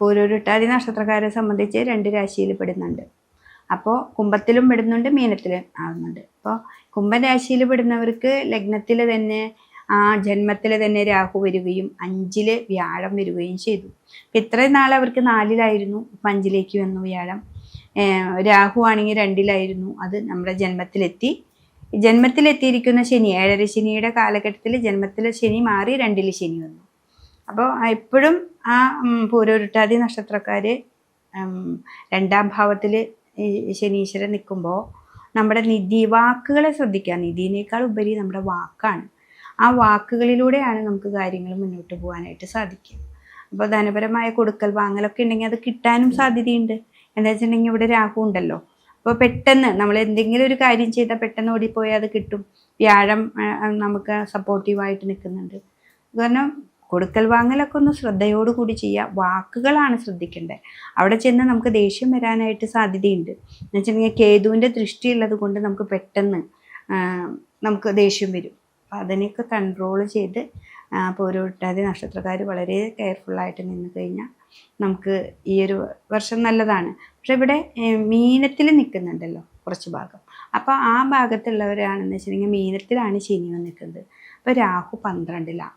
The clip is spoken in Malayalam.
പൂരൂരുട്ടാതി നക്ഷത്രക്കാരെ സംബന്ധിച്ച് രണ്ട് രാശിയിൽ പെടുന്നുണ്ട്. അപ്പോൾ കുംഭത്തിലും പെടുന്നുണ്ട് മീനത്തിലും ആവുന്നുണ്ട്. അപ്പോൾ കുംഭരാശിയിൽ പെടുന്നവർക്ക് ലഗ്നത്തിൽ തന്നെ ആ ജന്മത്തിൽ തന്നെ രാഹു വരികയും അഞ്ചിൽ വ്യാഴം വരികയും ചെയ്തു. അപ്പം ഇത്രയും നാൾ അവർക്ക് നാലിലായിരുന്നു ഇപ്പം അഞ്ചിലേക്ക് വന്നു വ്യാഴം. രാഹു ആണെങ്കിൽ രണ്ടിലായിരുന്നു അത് നമ്മുടെ ജന്മത്തിലെത്തി. ജന്മത്തിലെത്തിയിരിക്കുന്ന ശനി ഏഴര ശനിയുടെ കാലഘട്ടത്തിൽ ജന്മത്തിലെ ശനി മാറി രണ്ടിൽ ശനി വന്നു. അപ്പോൾ എപ്പോഴും ആ പൂരോരുട്ടാതി നക്ഷത്രക്കാർ രണ്ടാം ഭാവത്തിൽ ശനീശ്വരൻ നിൽക്കുമ്പോൾ നമ്മുടെ നിധി വാക്കുകളെ ശ്രദ്ധിക്കുക. നിധിനേക്കാൾ ഉപരി നമ്മുടെ വാക്കാണ്. ആ വാക്കുകളിലൂടെയാണ് നമുക്ക് കാര്യങ്ങൾ മുന്നോട്ട് പോകാനായിട്ട് സാധിക്കുക. അപ്പോൾ ധനപരമായ കൊടുക്കൽ വാങ്ങലൊക്കെ ഉണ്ടെങ്കിൽ അത് കിട്ടാനും സാധ്യതയുണ്ട്. എന്താ വെച്ചിട്ടുണ്ടെങ്കിൽ ഇവിടെ രാഹു ഉണ്ടല്ലോ. അപ്പോൾ പെട്ടെന്ന് നമ്മൾ എന്തെങ്കിലും ഒരു കാര്യം ചെയ്താൽ പെട്ടെന്ന് ഓടിപ്പോയാൽ അത് കിട്ടും. വ്യാഴം നമുക്ക് സപ്പോർട്ടീവായിട്ട് നിൽക്കുന്നുണ്ട്. കാരണം കൊടുക്കൽ വാങ്ങലൊക്കെ ഒന്ന് ശ്രദ്ധയോടുകൂടി ചെയ്യുക. വാക്കുകളാണ് ശ്രദ്ധിക്കേണ്ടത്. അവിടെ ചെന്ന് നമുക്ക് ദേഷ്യം വരാനായിട്ട് സാധ്യതയുണ്ട്. എന്ന് വെച്ചിട്ടുണ്ടെങ്കിൽ കേതുവിന്റെ ദൃഷ്ടിയുള്ളത് കൊണ്ട് നമുക്ക് പെട്ടെന്ന് നമുക്ക് ദേഷ്യം വരും. അപ്പം അതിനെയൊക്കെ കൺട്രോൾ ചെയ്ത് പോരോട്ടാതി നക്ഷത്രക്കാർ വളരെ കെയർഫുള്ളായിട്ട് നിന്ന് കഴിഞ്ഞാൽ നമുക്ക് ഈ ഒരു വർഷം നല്ലതാണ്. പക്ഷെ ഇവിടെ മീനത്തിൽ നിൽക്കുന്നുണ്ടല്ലോ കുറച്ച് ഭാഗം. അപ്പോൾ ആ ഭാഗത്തുള്ളവരാണെന്ന് വെച്ചിട്ടുണ്ടെങ്കിൽ മീനത്തിലാണ് ശനി നിൽക്കുന്നത് അപ്പോൾ രാഹു പന്ത്രണ്ടിലാണ്.